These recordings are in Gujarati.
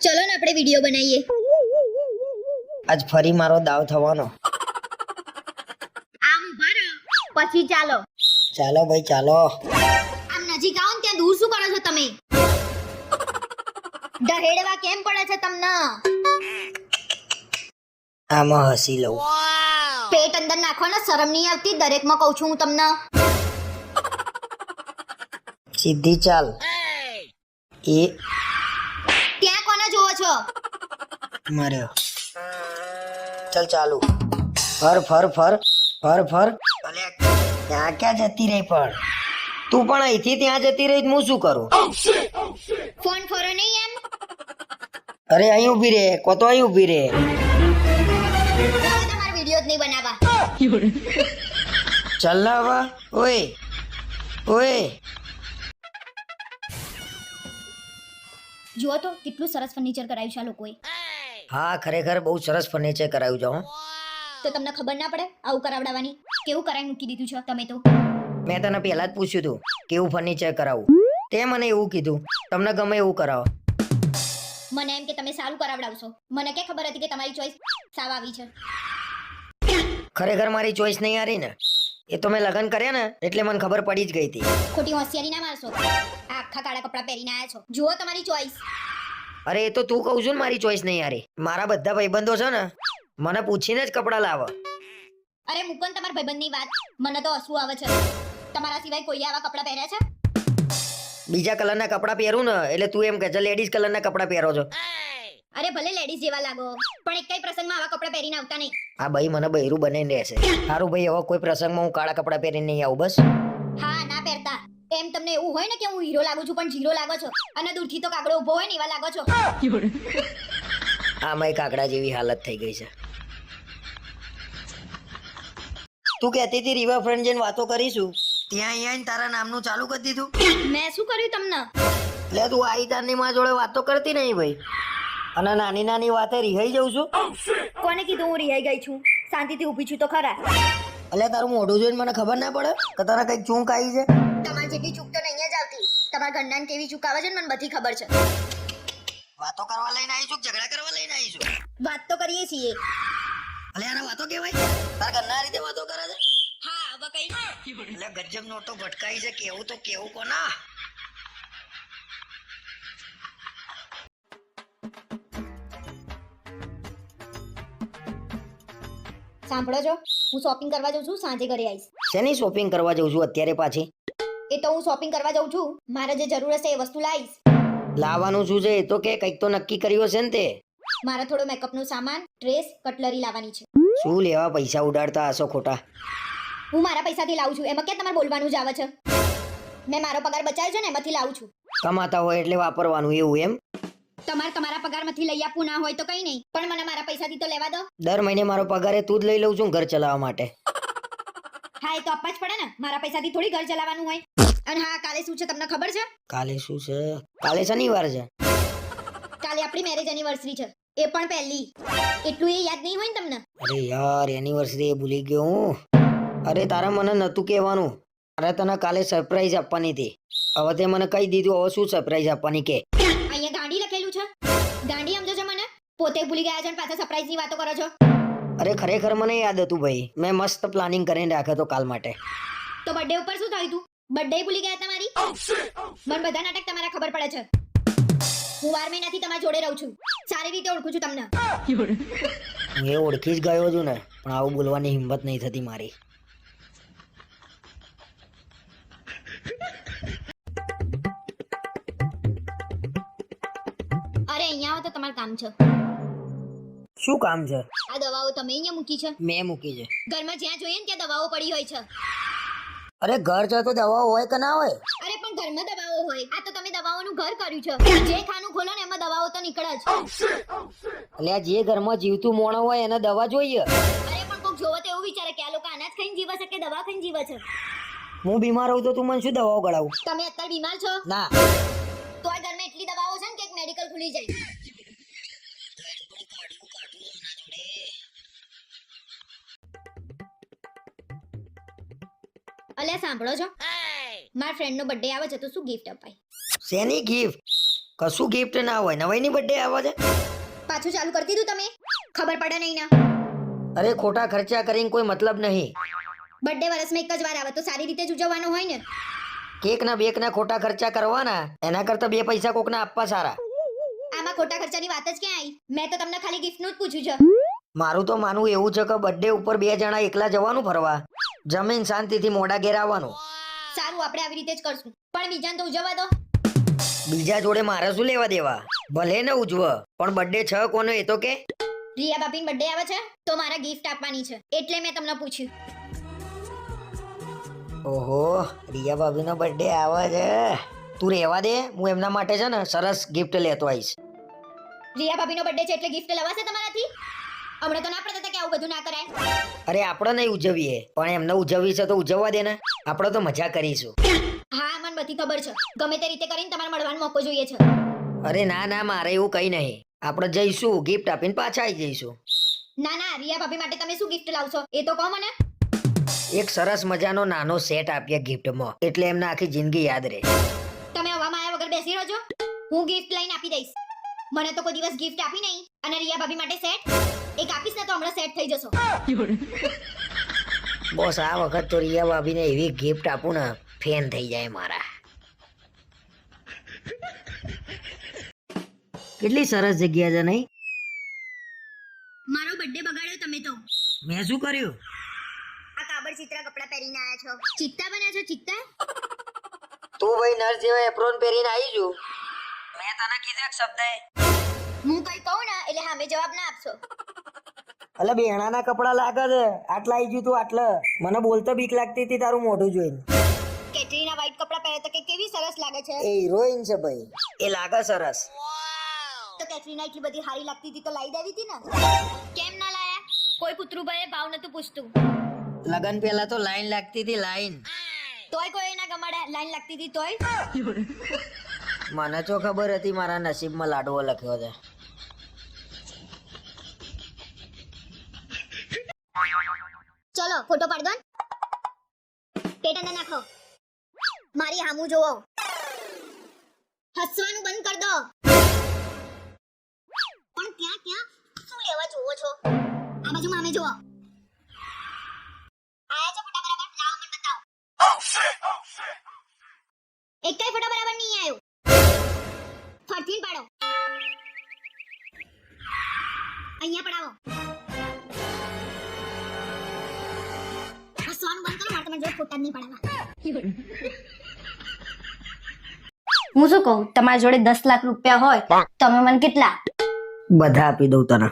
ચલો ને આપણે વીડિયો બનાવીએ. આજ ફરી મારો દાવ થવાનો. આમ ઊભા પછી ચાલો. ચાલો ભાઈ ચાલો. આમ નજીક આવો ને ત્યાં દૂર શું કરો છો તમે? દહેડવા કેમ પડે છે તમને? આમાં હસી લઉં. પેટ અંદર નાખો ને શરમ નહીં આવતી દરેકમાં કહું છું હું તમને. સીધી ચાલ. એ છો? મર્યો. ચાલ ચાલુ. ફર ફર ફર ફર ફર. અલે ત્યાં ક્યાં જતી રહી પણ? તું પણ અહીંથી ત્યાં જતી રહી હું શું કરું? ફોન ફરો નહીં એમ? અરે અહીં ઊભી રે કો તો અહીં ઊભી રે. તમારે જ નહીં બનાવવા. ચાલ ના હવે ઓય ઓય. જુઓ તો કેટલું સરસ ફર્નિચર કરાવ્યું છે આ લોકોએ. હા ખરેખર બહુ સરસ ફર્નિચર કરાવ્યું છે હો. તો તમને ખબર ના પડે આવું કરાવડાવવાની? કેવું કરાવી મૂકી દીધું છે તમે તો? મેં તને પહેલા જ પૂછ્યું હતું કેવું ફર્નિચર કરાવું? તે મને એવું કીધું તમને ગમે એવું કરાવો. મને એમ કે તમે સારું કરાવડાવશો. મને કે ખબર હતી કે તમારી ચોઈસ સાવ આવી છે? ખરેખર મારી ચોઈસ નહીં હારી ને? એ તો મેં લગ્ન કર્યા ને એટલે મને ખબર પડી જ ગઈ હતી. ખોટી હોશિયારી ના મારશો. આ આખા કાળા કપડાં પહેરીને આવ્યા છો. જુઓ તમારી ચોઈસ. અરે એ તો તું કહું છું ને મારી ચોઈસ નહીં યારે મારા બધા ભાઈબંધો છે ને મને પૂછીને જ કપડાં લાવે. અરે મુકન તમારા ભાઈબંધની વાત. મને તો હસવું આવે છે. તમારા સિવાય કોઈ આવા કપડાં પહેર્યા છે? બીજા કલરના કપડાં પહેરું ને એટલે તું એમ કે છે લેડીઝ કલરના કપડાં પહેરો છો. અરે ભલે લેડીઝ જેવા લાગો પણ એક કઈ પ્રસંગમાં આવા કપડાં પહેરીને આવતા નહીં. આ ભાઈ મને બૈરું બનાવીને રહેશે સારું ભાઈ હવે કોઈ પ્રસંગમાં હું કાળા કપડાં પહેરીને નહીં આવું બસ. હા ના પહેરતા. એમ તમને એવું હોય ને કે હું હીરો લાગુ છું પણ જીરો લાગો છો. અને દૂરથી તો કાગડો ઊભો હોય ને એવા લાગો છો. આમાં કાગડા જેવી હાલત થઈ ગઈ છે. તું કહેતી હતી રિવરફ્રન્ટ જઈને વાતો કરીશું. ત્યાં અહીંયા આવીને તારા નામનું ચાલુ કરી દીધું. મેં શું કર્યું તમને? એટલે તું આઈ તારની માં જોડે વાતો કરતી નહીં ભાઈ. અને નાની નાની વાતે રિહાઈ જઉં છું. કોને કીધું હું રિહાઈ ગઈ છું? શાંતિથી ઊભી છું તો ખરા. એટલે તારું મોઢું જોઈને મને ખબર ના પડે કે તારા કંઈક ચૂંક આવી છે? તમારી જેટલી ચૂક તો નહીં જ આવતી. તમારા ગંડાને કેવી ચૂક આવે છે ને મને બધી ખબર છે. વાતો કરવા લઈને આવીશું ઝઘડા કરવા લઈને આવીશું વાત તો કરીએ છીએ. અલે આને વાતો કહેવાય? તારા ઘરના રીતે વાતો કરે છે? હા હવે કઈ? એટલે ગજબ નો તો ભટકાઈ છે કેવું તો કેવું કોના? સાંભળો છો હું શોપિંગ કરવા જઉં છું સાંજે ઘરે આવીશ. શેની શોપિંગ કરવા જઉં છું અત્યારે પાછી? એ તો હું શોપિંગ કરવા જઉં છું. મારે જે જરૂર હશે એ વસ્તુ લાવીશ. લાવવાનું શું છે? એ તો કે કંઈક તો નક્કી કર્યું હશે ને તે. મારા થોડો મેકઅપનો સામાન ડ્રેસ કટલરી લાવવાની છે. શું લેવા પૈસા ઉડાડતા હશો ખોટા? હું મારા પૈસાથી લાવું છું. એમાં ક્યાં તમારે બોલવાનું જ આવે છે? મેં મારો પગાર બચાવ્યો છે ને એમાંથી લાવું છું. કમાતા હોય એટલે વાપરવાનું એવું એમ? તમારે તમારા પગારમાંથી લઈ આપવું ના હોય તો કઈ નહીં. પણ મને મારા પૈસાથી તો લેવા દો. દર મહિને મારો પગાર એ તું જ લઈ લઉં છું ઘર ચલાવવા માટે. હા એ તો આપવા જ પડે ને. મારા પૈસાથી થોડી ઘર ચલાવવાનું હોય. અને હા કાલે શું છે તમને ખબર છે? કાલે શું છે? કાલે શનિવાર છે. કાલે આપણી મેરેજ એનિવર્સરી છે. એ પણ પહેલી. એટલું એ યાદ નહીં હોય ને તમને? અરે યાર એનિવર્સરી એ ભૂલી ગયો હું. અરે તારા મને નતું કહેવાનું. અરે તને કાલે સરપ્રાઈઝ આપવાની હતી. હવે તે મને કહી દીધું હવે શું સરપ્રાઈઝ આપવાની કે? અહીંયા ગાંડી લખેલું છે? ગાંડી સમજો છો મને? પોતે ભૂલી ગયા છે અને પાછા સરપ્રાઈઝની વાતો કરો છો. અરે ખરેખર મને યાદ હતું ભાઈ. મેં મસ્ત પ્લાનિંગ કરીને રાખ્યો હતો કાલ માટે. તો બર્થડે ઉપર શું થયું તું? બર્થડે ભૂલી ગયા તમારી? મને બધા નાટક તમારા ખબર પડે છે. હું બાર મહિનાથી તમારા જોડે રહું છું. સારી રીતે ઓળખું છું તમને. હું એ ઓળખી જ ગયો છું ને પણ આવું બોલવાની હિંમત નહીં થતી મારી. આવો તો તમારું કામ છે. શું કામ છે? આ દવાઓ તમે અહીંયા મૂકી છે? મેં મૂકી છે. ઘરમાં જ્યાં જોઈએ ને ત્યાં દવાઓ પડી હોય છે. અરે ઘર છે તો દવાઓ હોય કે ના હોય? અરે પણ ઘરમાં દવાઓ હોય. આ તો તમે દવાઓનું ઘર કર્યું છે. જે ખાનું ખોલો ને એમાં દવાઓ તો નીકળે જ. એટલે આ જે ઘરમાં જીવતું મોણ હોય એને દવા જોઈએ? અરે પણ કોક જોવો તો એવું વિચારે કે આ લોકો અનાજ ખાઈને જીવે છે કે દવા ખાઈને જીવે છે? હું બીમાર હોઉં તો તું મને શું દવાઓ ગળાવું? તમે અત્યારે બીમાર છો? ના. તો આ ઘરમાં એટલી દવાઓ છે ને કે એક મેડિકલ ખુલી જાય. અલ્યા સાંભળો છો મારા ફ્રેન્ડ નો બર્થડે આવે છે તો શું ગિફ્ટ અપાય? શેની ગિફ્ટ કશું ગિફ્ટ ના હોય. નવાઈની બર્થડે આવે છે? પાછું ચાલુ કરી દીધું તમે? ખબર પડે નહીં ના. અરે ખોટા ખર્ચા કરીને કોઈ મતલબ નહીં. બર્થડે વર્ષમાં એક જ વાર આવે તો સારી રીતે જ ઉજવવાનો હોય ને. કેક ના બેક ના ખોટા ખર્ચા કરવાના? એના કરતા બે પૈસા કોકને આપવા સારા. આમાં ખોટા ખર્ચાની વાત જ ક્યાં આવી? મેં તો તમને ખાલી ગિફ્ટનું જ પૂછ્યું છે. મારું તો માનવું એવું છે કે બર્થડે ઉપર બે જણા એકલા જવાનું ફરવા. જમીન શાંતિથી મોડા ઘેર આવવાનું સારું આપણે આવી રીતે જ કરશું. પણ બીજાને તો ઉજવવા દો. બીજા જોડે મારે શું લેવા દેવા? ભલે ને ઉજવ પણ બર્થડે છ કોનો એ તો કે? રિયા બાપીન બર્થડે આવે છે તો મારે ગિફ્ટ આપવાની છે. એટલે મેં તમને પૂછ્યું. ઓહો રિયા ભાભીનો બર્થડે આવે છે. તું રહેવા દે હું એમના માટે છે ને સરસ ગિફ્ટ લેતો આવીશ. રિયા ભાભીનો બર્થડે છે એટલે ગિફ્ટ લવાશે તમારાથી? હમણાં તો ના પડતા હતા કે આવું બધું ના કરાય. અરે આપણે નહીં ઉજવીએ પણ એમને ઉજવવી છે તો ઉજવવા દે ને. આપણે તો મજા કરીશું. હા મને બધી ખબર છે. ગમે તે રીતે કરીને તમારે મળવાનો મોકો જોઈએ છે. અરે ના ના મારે એવું કઈ નહીં. આપણે જઈશું ગિફ્ટ આપીને પાછા આવી જઈશું. ના ના રિયા ભાભી માટે તમે શું ગિફ્ટ લાવશો? એ તો કહો મને. એક સરસ મજાનો નાનો સેટ આપીએ ગિફ્ટમાં એટલે એમને આખી જિંદગી યાદ રહે. તમે હવામાં આવ્યા વગર બેસી રહેજો. હું ગિફ્ટ લઈને આપી દઈશ. મને તો કોઈ દિવસ ગિફ્ટ આપી નહીં. અને રિયા ભાભી માટે સેટ એક આપીશ ને તો હમણાં સેટ થઈ જશો. બોસ આ વખત તો રિયા ભાભીને એવી ગિફ્ટ આપું ને ફેન થઈ જાય મારા. કેટલી સરસ જગ્યા છે નહીં? મારો બર્થડે બગાડ્યો તમે તો. મેં શું કર્યું? આ કાબર ચિત્ર કપડા પહેરીને આયા છો. ચિત્તા બન્યા છો ચિત્તા? તું ભાઈ નર્સ જેવા એપ્રોન પહેરીને આવી છું મેં તને કીધું એક શબ્દ. હું કઈ કહું ને એટલે હામે જવાબ ના આપશો. અલે બેણાના કપડા લાગે છે. આટલા આવી ગયું તું આટલે. મને બોલતો બીક લાગતી હતી તારું મોઢું જોઈને. કેટરીના વ્હાઈટ કપડા પહેરે તો કે કેવી સરસ લાગે છે? એ હિરોઈન છે ભાઈ. એ લાગે સરસ. તો કેટરીના એટલી બધી હારી લાગતી હતી તો લાવી દેવી હતી ને? કેમ ના લાયા? કોઈ પુત્રુ ભાઈ ભાવ નતું પૂછતું. લગન પહેલા તો લાઈન લાગતી હતી લાઈન. તોય કોઈ ના ગમાડે લાઈન લાગતી હતી તોય? મને તો ખબર હતી મારા નસીબમાં લાડવો લખ્યો છે ચલો ફોટો પાડ દો પેટ અંદર નાખો. મારી હામું જોવો હસવાનું બંધ કર દો. પણ ત્યાં ત્યાં શું લેવા જોવો છો? આ બાજુ મામે જોવો ફોટા નહીં પડાવવા હું શું કહું? તમારી જોડે દસ લાખ રૂપિયા હોય તમે મને કેટલા બધા આપી દઉં તને.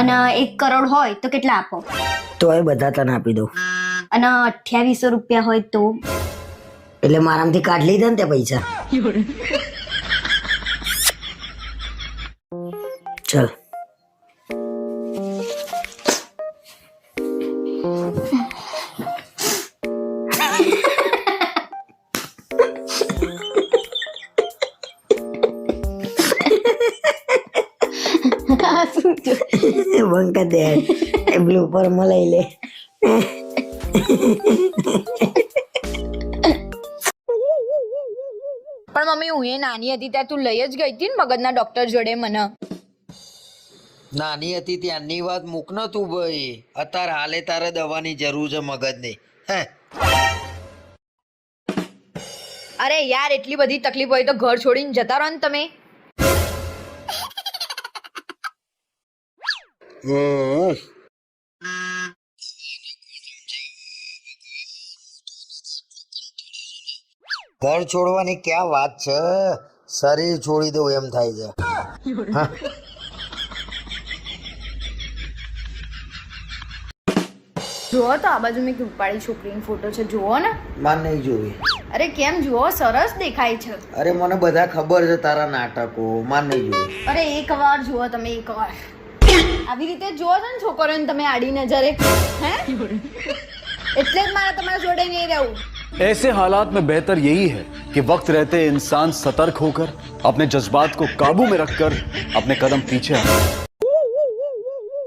અને એક કરોડ હોય તો કેટલા આપો? તો એ બધા તને આપી દઉં. અને અઠ્યાવીસો રૂપિયા હોય તો? એટલે મારામાંથી કાઢ લીધા ને તે પૈસા. ચલ. બંકા દે એ બ્લુ પર લઈ લે પણ મમ્મી હું એ નાની હતી ત્યાં તું લઈ જ ગઈ હતી ને મગજના ડોક્ટર જોડે મને. નાની હતી ત્યાંની વાત મૂક ન તું ભાઈ. અત્યારે હાલે તારે દવાની જરૂર છે મગજની. હે? અરે યાર એટલી બધી તકલીફ હોય તો ઘર છોડીને જતા રહો ને તમે. ઘર છોડવાની ક્યાં વાત છે? શરીર છોડી દઉં એમ થાય છે. જુઓ તો આ બાજુ મેં રૂપાળી છોકરીની ફોટો છે જુઓ ને. માન નહીં જોવી. અરે કેમ જુઓ સરસ દેખાય છે. અરે મને બધા ખબર છે તારા નાટકો માન નહીં જોવી. અરે એક વાર જુઓ તમે એક વાર. આવી રીતે જુઓ છો ને છોકરીઓને તમે આડી નજરે હે એટલે જ મારે તમારા જોડે નહીં રહેવું ऐसे हालात में बेहतर यही है कि वक्त रहते इंसान सतर्क होकर अपने जज्बात को काबू में रखकर अपने कदम पीछे हटाए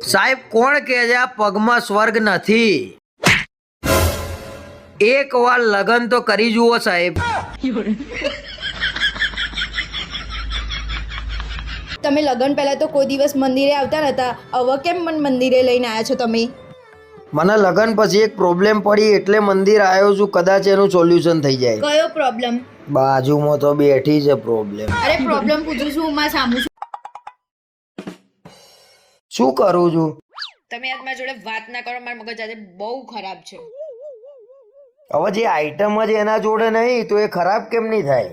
સાહેબ કોણ કે છે આ પગમાં સ્વર્ગ નથી એક વાર લગન તો કરી જુઓ સાહેબ તમે લગ્ન પહેલા તો કોઈ દિવસ મંદિરે આવતા નતા. હવે કેમ મને મંદિરે લઈને આવ્યા છો તમે? મને લગ્ન પછી એક પ્રોબ્લેમ પડી એટલે મંદિર આવ્યો છું કદાચ એનું સોલ્યુશન થઈ જાય. કયો પ્રોબ્લેમ બાજુમાં તો બેઠી છે પ્રોબ્લેમ અરે પ્રોબ્લેમ પૂછું છું માં સામું છું. શું કરું છું? તમે આજ મારા જોડે વાત ના કરો મારા મગજ આજે બહુ ખરાબ છે. હવે જે આઈટમ જ એના જોડે નહીં તો એ ખરાબ કેમ નહીં થાય?